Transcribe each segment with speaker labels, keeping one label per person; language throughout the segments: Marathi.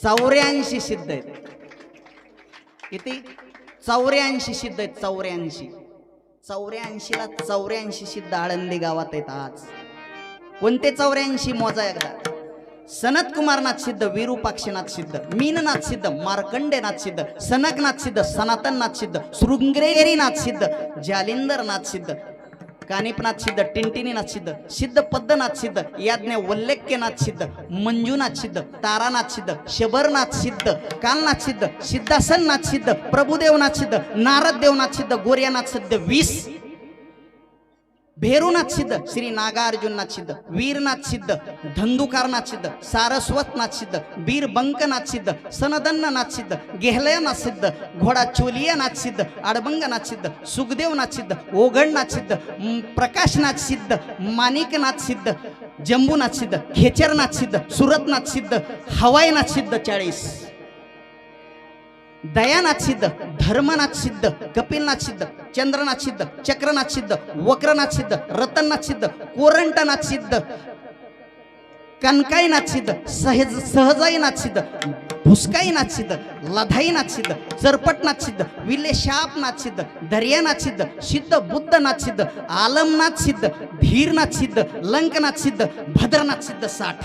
Speaker 1: चौऱ्याऐंशी सिद्ध आहेत. किती? चौऱ्याऐंशी सिद्ध आहेत चौऱ्याऐंशी. चौऱ्याऐंशीला चौऱ्याऐंशी सिद्ध आळंदी गावात आहेत आज. कोणते चौऱ्याऐंशी? मोजा एकदा. सनत कुमारनाथ सिद्ध विरूपाक्षनाथ सिद्ध मीननाथ सिद्ध मार्कंडेनाथ सिद्ध सनकनाथ सिद्ध सनातननाथ सिद्ध शृंगेरीनाथ सिद्ध जालिंदरनाथ सिद्ध कानिपनाथ सिद्ध टिंटिनीनाथ सिद्ध सिद्ध पद्मनाथ सिद्ध याज्ञ वल्लेक्यनाथ सिद्ध मंजुनाथ सिद्ध तारानाथ सिद्ध शबरनाथ सिद्ध कालनाथ सिद्ध सिद्धासननाथ सिद्ध प्रभुदेवनाथ सिद्ध नारद देवनाथ सिद्ध गोर्यानाथ सिद्ध वीस भेरुनाथ सिद्ध श्री नागार्जुननाथ सिद्ध वीरनाथ सिद्ध धंदुकारनाथ सिद्ध सारस्वतनाथ सिद्ध बीर बंकनाथ सिद्ध सनदन्ननाथ सिद्ध गेहलयनाथ सिद्ध घोडा चोलियानाथ सिद्ध आडबंगनाथ सिद्ध सुखदेवनाथ सिद्ध ओघडनाथ सिद्ध प्रकाशनाथ सिद्ध माणिकनाथ सिद्ध जंबूनाथ सिद्ध खेचरनाथ सिद्ध सुरतनाथ सिद्ध हवाईनाथ सिद्ध चाळीस. दयानाथ सिद्ध धर्मनाथ सिद्ध कपिलनाथ सिद्ध चंद्रनाथ सिद्ध चक्रनाथ सिद्ध वक्रनाथ सिद्ध रतननाथ सिद्ध कोरंटनाथ सिद्ध कनकाईनाथ सिद्ध सहज सहजाईनाथ सिद्ध भुसकाईनाथ सिद्ध लधाईनाथ सिद्ध चरपटनाथ सिद्ध विलेशापनाथ सिद्ध दर्यानाथ सिद्ध सिद्ध बुद्धनाथ सिद्ध आलमनाथ सिद्ध धीरनाथ सिद्ध लंकनाथ सिद्ध भद्रनाथ सिद्ध साठ.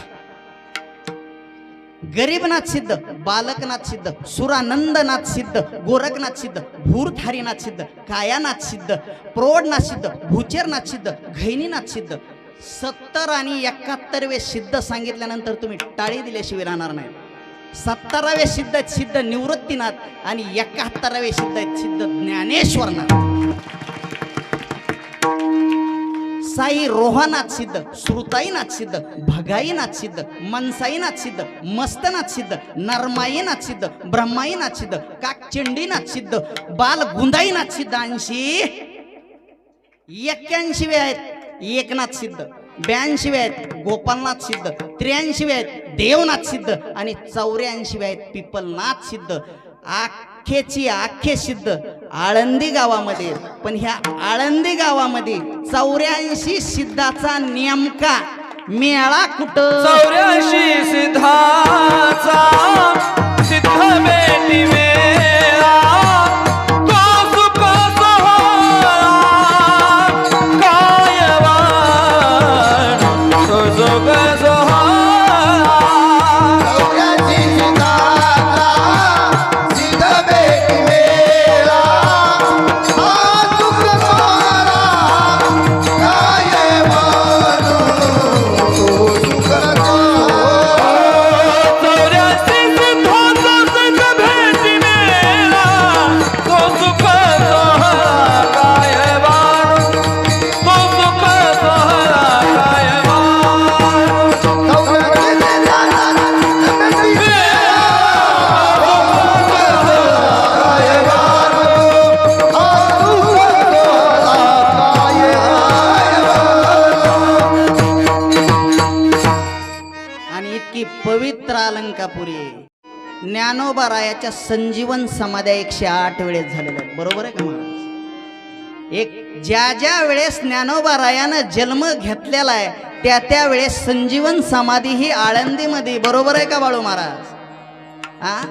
Speaker 1: गरीबनाथ सिद्ध बालकनाथ सिद्ध सुरानंदनाथ सिद्ध गोरखनाथ सिद्ध भूरधारीनाथ सिद्ध कायानाथ सिद्ध प्रौढनाथ सिद्ध भूचेरनाथ सिद्ध घैनीनाथ सिद्ध. सत्तर आणि एकाहत्तरवे सिद्ध सांगितल्यानंतर तुम्ही टाळी दिल्याशिवाय राहणार नाही. सत्तरावे सिद्ध आहेत सिद्ध निवृत्तीनाथ आणि एकाहत्तरावे सिद्ध आहेत सिद्ध ज्ञानेश्वरनाथ. साई रोहनाथ सिद्ध श्रुताईनाथ सिद्ध भगाईनाथ सिद्ध मनसाईनाथ सिद्ध मस्तनाथ सिद्ध नरमाईनाथ सिद्ध ब्रह्माईनाथ सिद्ध काकचंडीनाथ सिद्ध बाल गुंदाईनाथ सिद्ध ऐंशी. एक्क्याऐंशी आहेत. एकनाथ सिद्ध ब्याऐंशी आहेत. गोपालनाथ सिद्ध त्र्याऐंशी आहेत. देवनाथ सिद्ध आणि चौऱ्याऐंशी आहेत. पिपलनाथ सिद्ध. आखेची आखे सिद्ध. आळंदी गावामध्ये. पण ह्या आळंदी गावामध्ये चौऱ्याऐंशी सिद्धाचा नेमका मेळा कुठं?
Speaker 2: चौऱ्याऐंशी सिद्धाचा सिद्ध बेटी मेळा
Speaker 1: ज्ञानोबा संजीवन समाध्या एकशे आठ वेळेस झालेल्या आहेत. बरोबर आहे का महाराज? एक ज्या ज्या वेळेस ज्ञानोबा रायानं जन्म घेतलेला आहे त्या त्या वेळेस संजीवन समाधी ही आळंदीमध्ये बरोबर आहे का बाळू महाराज? आ?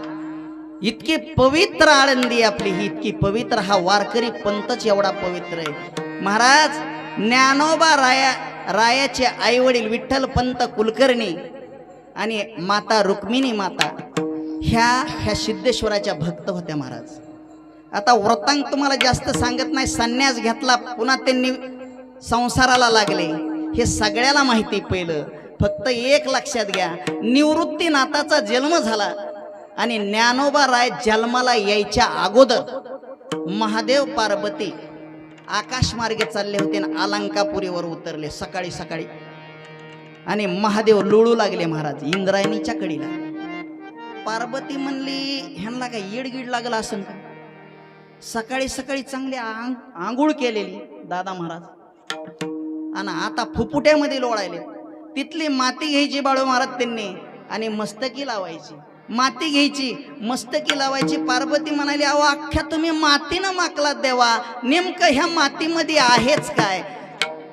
Speaker 1: इतकी पवित्र आळंदी आपली ही इतकी पवित्र. हा वारकरी पंतच एवढा पवित्र आहे. महाराज ज्ञानोबा राया रायाचे आई वडील विठ्ठल पंत कुलकर्णी आणि माता रुक्मिणी माता ह्या ह्या सिद्धेश्वराच्या भक्त होत्या महाराज. आता व्रतांक तुम्हाला जास्त सांगत नाही संन्यास घेतला पुन्हा त्यांनी संसाराला लागले. हे सगळ्याला माहिती पहिलं. फक्त एक लक्षात घ्या निवृत्तीनाथाचा जन्म झाला आणि ज्ञानोबा राय जन्माला यायच्या अगोदर महादेव पार्वती आकाशमार्गे चालले होते आणि अलंकापुरीवर उतरले सकाळी सकाळी. आणि महादेव लोळू लागले महाराज इंद्रायणीच्या कडीला. पार्वती म्हणली ह्यांना काय येडगीड लागला असेल का? सकाळी सकाळी चांगली आंग आंघोळ केलेली दादा महाराज. आणि आता फुफुट्यामध्ये लोळायले. तिथली माती घ्यायची बाळू महाराज त्यांनी आणि मस्तकी लावायची. माती घ्यायची मस्तकी लावायची. पार्वती म्हणाली अहो अख्ख्या तुम्ही मातीनं माकलात देवा. नेमकं ह्या मातीमध्ये आहेच काय?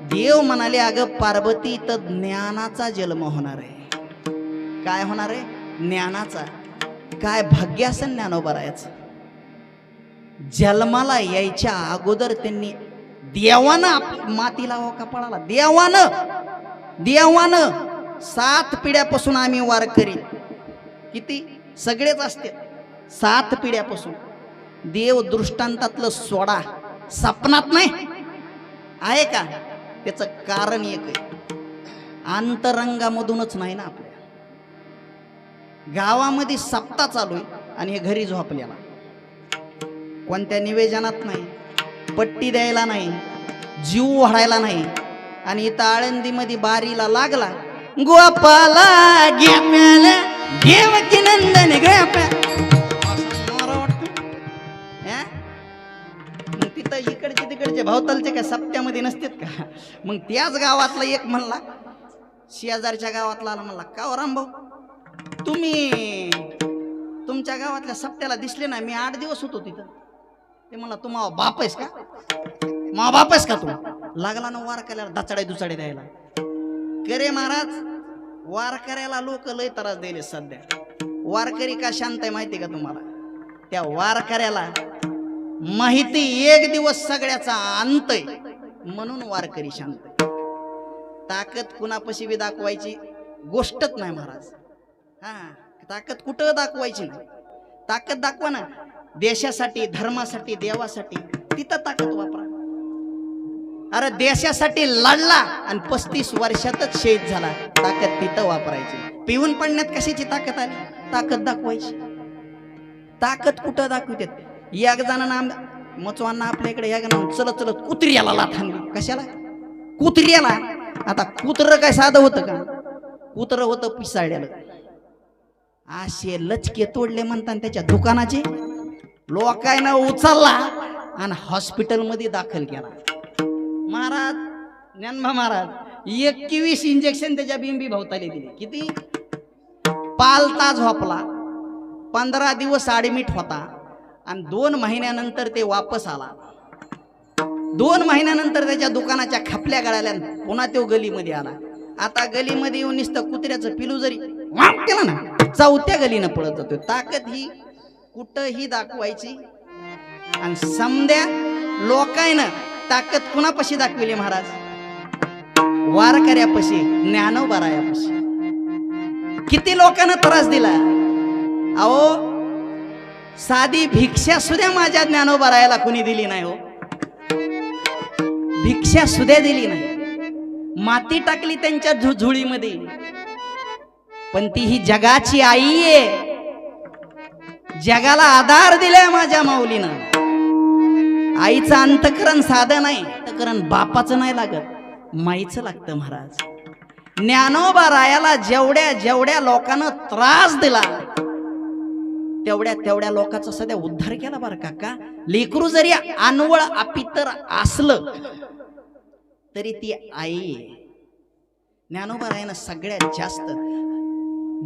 Speaker 1: देव म्हणाले अगं पार्वती तर ज्ञानाचा जन्म होणार आहे. काय होणार आहे? ज्ञानाचा. काय भाग्यासन ज्ञानोबा राहायचं? जन्माला यायच्या अगोदर त्यांनी देवानं आप- हो लावा कपाळाला. देवानं देवानं सात पिढ्यापासून आम्ही वार करी किती? सगळेच असते. सात पिढ्यापासून. देव दृष्टांतातलं सोडा. सपनात नाही. आहे का? त्याचं कारण एक आहे. अंतरंगामधूनच नाही ना आपण. गावामध्ये सप्ताह चालू आहे आणि हे घरी झोपल्याला कोणत्या निवेदनात नाही पट्टी द्यायला नाही जीव वाढायला नाही आणि इथं आळंदीमध्ये बारीला लागला. गोपाला घेप्याला नंदन मग तिथं इकडचे तिकडचे भावतालचे काय सप्त्यामध्ये नसतात का? मग त्याच गावातला एक म्हणला शेजारच्या गावातला आला म्हणला का हो रामभाऊ? तुम्ही तुमच्या गावातल्या सप्त्याला दिसले ना मी आठ दिवस होतो तिथं. ते म्हणला तू बाप आहेस का? मा बाप आहेस का तू? लागला ना वार करायला दचाडे दुचाडे द्यायला करे महाराज वारकऱ्याला लोक लय त्रास दिले सध्या. वारकरी का शांत आहे माहिती का तुम्हाला? त्या वारकऱ्याला माहिती एक दिवस सगळ्याचा अंत आहे. म्हणून वारकरी शांत आहे. ताकद कुणापाशी बी दाखवायची गोष्टच नाही महाराज. हा ताकद कुठं दाखवायची ना ताकद दाखवा ना. देशासाठी धर्मासाठी देवासाठी तिथं ताकद वापरा. अरे देशासाठी लढला आणि पस्तीस वर्षातच शहीद झाला. ताकद तिथं वापरायची. पिऊन पडण्यात कशाची ताकद आली? ताकद दाखवायची. ताकद कुठं दाखवतात एक जणांना आम मचवांना आपल्या इकडे या चलत चलत कुत्र्याला लाथ कशाला? कुत्र्याला? आता कुत्र काय साधं होतं का? कुत्र होतं पिसाळ्याला असे लचके तोडले म्हणतात त्याच्या दुकानाचे. लोकांना उचलला आणि हॉस्पिटलमध्ये दाखल केला. महाराज ज्ञानबा महाराज एकवीस इंजेक्शन त्याच्या बिंबी भोवताली दिले. किती? पालता झोपला. पंधरा दिवस ॲडमिट होता. आणि दोन महिन्यानंतर ते वापस आला. दोन महिन्यानंतर त्याच्या दुकानाच्या खपल्या गळाल्या पुन्हा तो गलीमध्ये आला. आता गलीमध्ये येऊन निसतं कुत्र्याचं पिलू जरी वाप केला ना. चौथ्या गलीनं पळत जातोय. ताकद ही कुठंही दाखवायची. आणि समद्या लोकायनं ताकद कुणापाशी दाखविली महाराज? वारकऱ्यापाशी ज्ञानोबारायापाशी. किती लोकांना त्रास दिला? अहो साधी भिक्षा सुद्धा माझ्या ज्ञानोबारायाला कुणी दिली नाही हो. भिक्षा सुद्धा दिली नाही. माती टाकली त्यांच्या झुझुळीमध्ये पण ती ही जगाची आई आहे. जगाला आधार दिलाय माझ्या माऊलीनं. आईचं अंतकरण साधं नाही अंतकरण बापाचं नाही लागत माईचं लागतं महाराज. ज्ञानोबा रायाला जेवढ्या जेवढ्या लोकांना त्रास दिला तेवढ्या तेवढ्या लोकांचा सध्या उद्धार केला बरं काका. लेकरू जरी अनवळ अपितर असलं तरी ती आई ज्ञानोबा रायानं सगळ्यात जास्त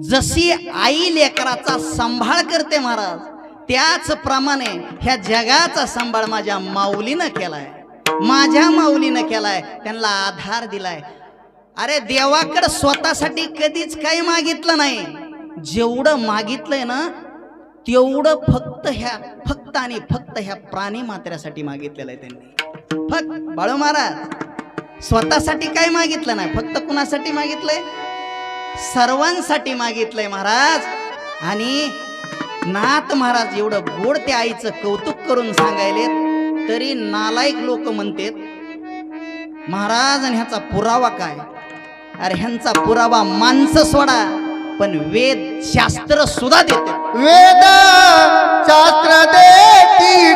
Speaker 1: जशी आई लेकराचा सांभाळ करते महाराज त्याचप्रमाणे ह्या जगाचा सांभाळ माझ्या माऊलीनं केलाय. माझ्या माऊलीनं केलाय त्यांना आधार दिलाय. अरे देवाकडं स्वतःसाठी कधीच काही मागितलं नाही. जेवढं मागितलंय ना तेवढं फक्त ह्या फक्त आणि फक्त ह्या प्राणी मात्र्यासाठी मागितलेलं आहे त्यांनी. फक्त बाळू महाराज स्वतःसाठी काय मागितलं नाही फक्त कुणासाठी मागितलंय? सर्वांसाठी मागितलंय महाराज. आणि नाथ महाराज एवढं गोड त्या आईचं कौतुक करून सांगायले तरी नालायक लोक म्हणतात महाराज आणि ह्याचा पुरावा काय? अरे ह्यांचा पुरावा माणसं सोडा पण वेद शास्त्र सुद्धा देते.
Speaker 3: वेद शास्त्र देती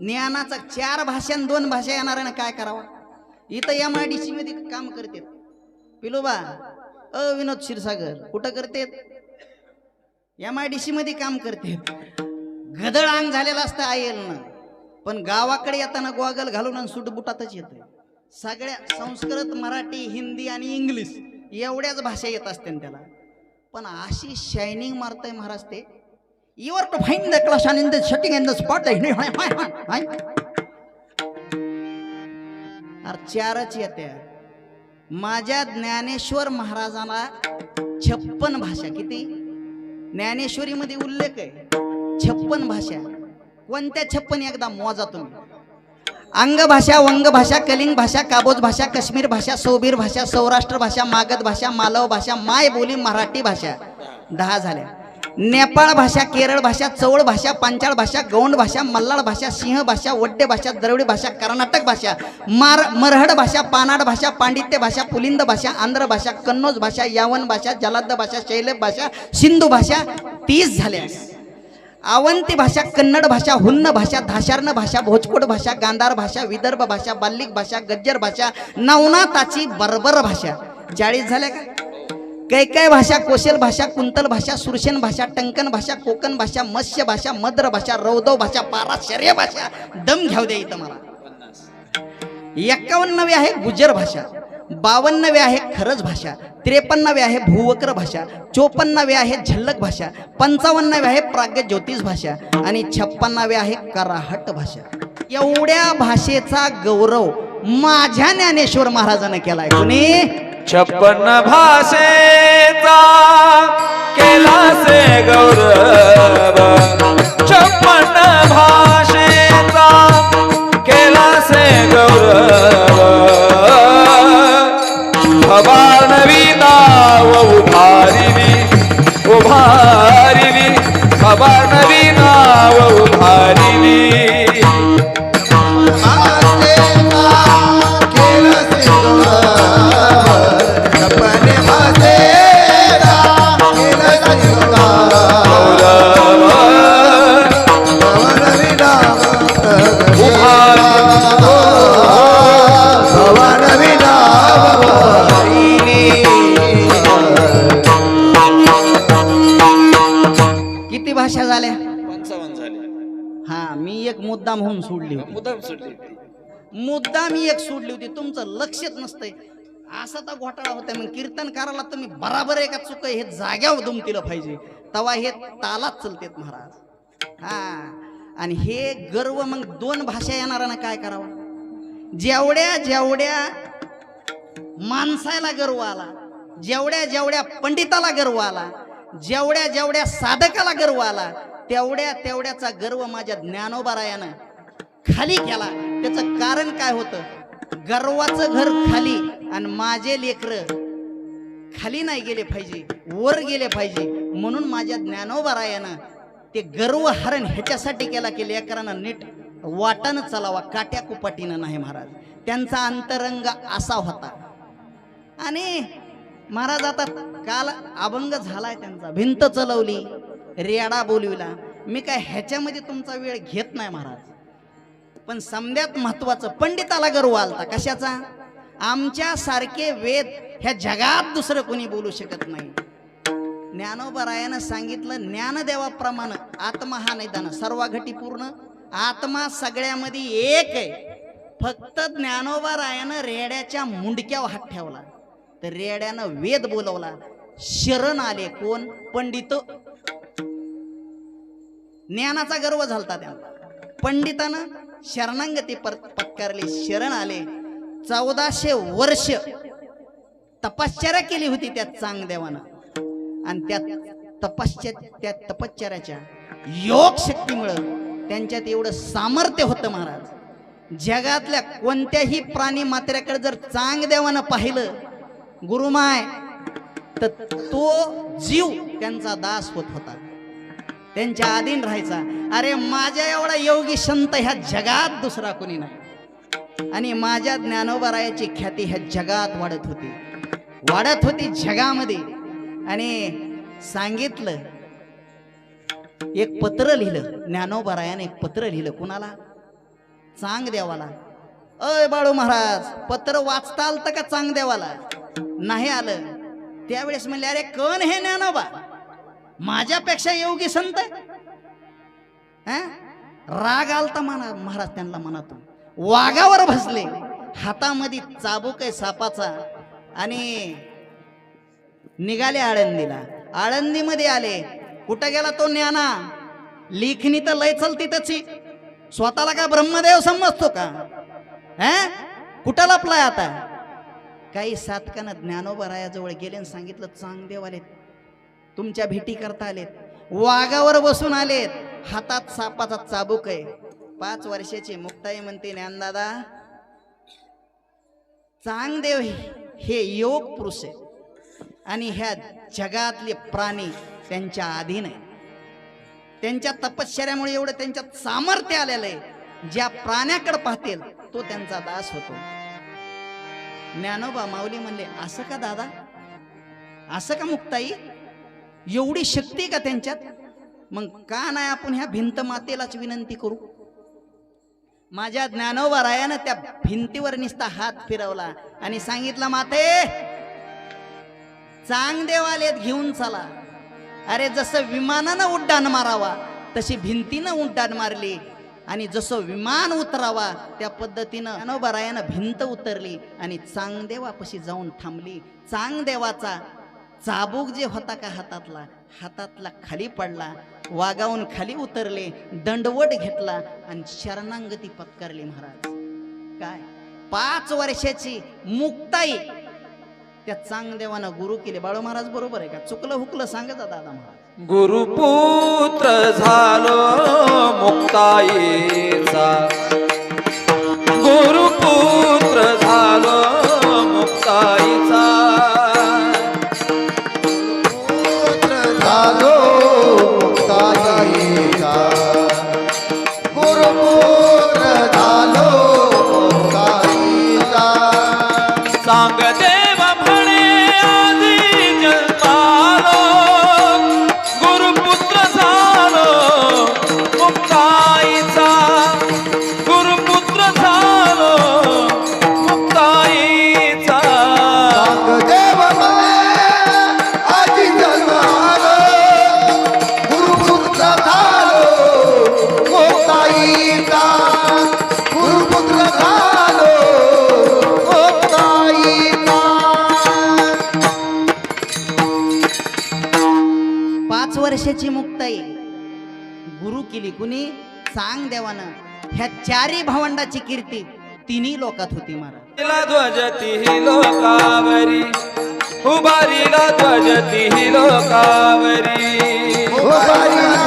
Speaker 1: ज्ञानाचा चार भाषा दोन भाषा येणार ना काय करावं? इथं एम आय डी सी मध्ये काम करते. पिलोबा अ विनोद क्षीरसागर कुठं करते? एम आय डी सी मध्ये काम करते. गदळ अंग झालेलं असतं आयलनं पण गावाकडे येताना गॉगल घालून आणि सुटबुटातच येतं सगळ्या संस्कृत मराठी हिंदी आणि इंग्लिश एवढ्याच भाषा येत असते त्याला. पण अशी शायनिंग मारतंय महाराज ते. Your to fine the class आणि the shutting in the spot अरे चारच येत्या माझ्या ज्ञानेश्वर महाराजांना छप्पन भाषा किती ज्ञानेश्वरीमध्ये उल्लेख आहे छप्पन भाषा कोणत्या छप्पन एकदा मोजा तुम्ही अंगभाषा वंगभाषा कलिंग भाषा काबोज भाषा काश्मीर भाषा सोबीर भाषा सौराष्ट्र भाषा मागध भाषा मालव भाषा माय बोली मराठी भाषा दहा झाल्या नेपाळ भाषा केरळ भाषा चवळ भाषा पांचाळ भाषा गौंड भाषा मल्लाड भाषा सिंह भाषा वड्डे भाषा द्रविडी भाषा कर्नाटक भाषा मार मरहड भाषा पानाड भाषा पांडित्य भाषा पुलिंद भाषा आंध्र भाषा कन्नौज भाषा यावन भाषा जलाद्द भाषा शैलेब भाषा सिंधू भाषा तीस झाल्या आवंती भाषा कन्नड भाषा हुन्न भाषा धाशार्ण भाषा भोजकोट भाषा गांधार भाषा विदर्भ भाषा बाल्लिक भाषा गज्जर भाषा नवनाथाची बर्बर भाषा. चाळीस झाल्या का? कैकै भाषा कोशल भाषा कुंतल भाषा सुरसेन भाषा टंकन भाषा कोकण भाषा मत्स्य भाषा मद्र भाषा रौदव भाषा पाराशर्य भाषा दम घ्याव द्या इथं मला. एक्कावन्नवे आहे गुजर भाषा बावन्नवे आहे खरज भाषा त्रेपन्नवे आहे भूवक्र भाषा चोपन्नवे आहे झल्लक भाषा पंचावन्नवे आहे प्राग्य ज्योतिष भाषा आणि छप्पन्नावे आहे कराहट भाषा. एवढ्या भाषेचा गौरव माझ्या ज्ञानेश्वर महाराजानं केलाय. कोणी?
Speaker 2: छप्पन भाषेचा केला से गौरव. छप्पन भाषेचा केला से गौरव. भवानवी नाव उभारिवी उभारिवी भवानवी नाव उभारिवी
Speaker 1: की तुमचं लक्षच नसतंय. असा तर घोटाळा होता मग कीर्तनकाराला तुम्ही बराबर एका चुक हे जाग्यावर दुमतीला पाहिजे. तवा हे तालात चलतेत महाराज. हा. आणि हे गर्व मग दोन भाषा येणाऱ्यांना काय करावं? जेवढ्या जेवढ्या माणसाला गर्व आला जेवढ्या जेवढ्या पंडिताला गर्व आला जेवढ्या जेवढ्या साधकाला गर्व आला तेवढ्या तेवढ्याचा गर्व माझ्या ज्ञानोबारायानं खाली केला. त्याचं कारण काय होतं? गर्वाचं घर खाली आणि माझे लेकर खाली नाही गेले पाहिजे वर गेले पाहिजे. म्हणून माझ्या ज्ञानोबारायानं ते गर्व हरण ह्याच्यासाठी केला की लेकरांना नीट वाटानं चालावा काट्या कुपाटीनं नाही महाराज. त्यांचा अंतरंग असा होता. आणि महाराज आता काल अभंग झालाय त्यांचा. भिंत चलवली रेडा बोलविला. मी काय ह्याच्यामध्ये तुमचा वेळ घेत नाही महाराज. पण समद्यात महत्वाचं. पंडिताला गर्व आलता. कशाचा? आमच्या सारखे वेद ह्या जगात दुसरं कोणी बोलू शकत नाही. ज्ञानोबरायानं सांगितलं ज्ञानदेवाप्रमाणे आत्मा हा नाही सर्वाघटी पूर्ण. आत्मा सगळ्यामध्ये एक आहे. फक्त ज्ञानोबरायानं रेड्याच्या मुंडक्यावर हात ठेवला. तर रेड्यानं वेद बोलवला. शरण आले कोण? पंडित. ज्ञानाचा गर्व झालता त्यांना. पंडितानं शरणांगती पर पत्कारली. शरण आले. चौदाशे वर्ष तपश्चर्या केली होती त्या चांगदेवानं. आणि त्या तपश्चर्या त्या तपश्चर्याच्या योग शक्तीमुळं त्यांच्यात एवढं सामर्थ्य होतं महाराज. जगातल्या कोणत्याही प्राणी मात्र्याकडे जर चांगदेवानं पाहिलं गुरुमाय तर तो जीव त्यांचा दास होत होता. त्यांच्या अधीन राहायचा. अरे माझ्या एवढा योगी संत ह्या जगात दुसरा कोणी नाही. आणि माझ्या ज्ञानोबरायाची ख्याती ह्या जगात वाढत होती. वाढत होती जगामध्ये. आणि सांगितलं एक पत्र लिहिलं ज्ञानोबरायाने एक पत्र लिहिलं. कुणाला? चांग देवाला अय बाळू महाराज पत्र वाचता आलं का चांग देवाला नाही आलं. त्यावेळेस म्हणले अरे कण हे ज्ञानोबा? माझ्यापेक्षा योगी संत? राग आलता म्हणा महाराज त्यांना मनातून. वाघावर भसले हातामध्ये चाबूक आहे सापाचा. आणि निघाले आळंदीला. आळंदीमध्ये आले. कुठं गेला तो ज्ञाना? लेखणी तर लय चलती त्याची. स्वतःला का ब्रह्मदेव समजतो का? हं? कुठं लपलाय आता? काही साधकानं ज्ञानोबरायाजवळ गेले आणि सांगितलं चांगदेवाले तुमच्या भेटी करता आलेत. वाघावर बसून आलेत. हातात सापाचा चाबूक आहे. पाच वर्षाची मुक्ताई म्हणते ज्ञानदादा चांगदेव हे योग पुरुष आहे आणि ह्या जगातले प्राणी त्यांच्या अधीन आहे त्यांच्या तपश्चर्यामुळे एवढं त्यांच्यात सामर्थ्य आलेलं आहे. ज्या प्राण्याकडे पाहतील तो त्यांचा दास होतो. ज्ञानोबा माऊली म्हणले असं का दादा? असं का मुक्ताई? एवढी शक्ती का त्यांच्यात? मग का नाही आपण ह्या भिंत मातेलाच विनंती करू? माझ्या ज्ञानोबा रायानं त्या भिंतीवर निसता हात फिरवला आणि सांगितलं माते चांगदेवालेत घेऊन चला. अरे जसं विमानानं उड्डाण मारावा तशी भिंतीनं उड्डाण मारली. आणि जसं विमान उतरावा त्या पद्धतीनं अनोबरायानं भिंत उतरली आणि चांगदेवापाशी जाऊन थांबली. चांगदेवाचा चाबूक जे होता का हातातला हातातला खाली पडला वागावून खाली उतरले दंडवट घेतला आणि शरणांगती पत्करली महाराज. काय? पाच वर्षाची मुक्ताई त्या चांगदेवानं गुरु केले. बाळू महाराज बरोबर आहे का? चुकलं हुकलं सांगत दादा महाराज.
Speaker 2: गुरुपुत्र झालो मुक्ताईचा.
Speaker 1: कुणी सांग देवानं ह्या चारी भावंडाची कीर्ती तिन्ही लोकात होती महाराज.
Speaker 2: तिला ध्वजती ही लोकावरी उभारीला ध्वजती ही लोकावरी.
Speaker 3: उभारीला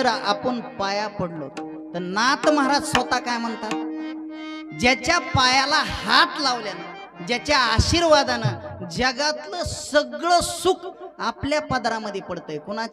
Speaker 1: जर आपण पाया पडलो तर नाथ महाराज स्वतः काय म्हणतात? ज्याच्या पायाला हात लावल्यानं ज्याच्या आशीर्वादानं जगातलं सगळं सुख आपल्या पदरामध्ये पडतंय. कुणा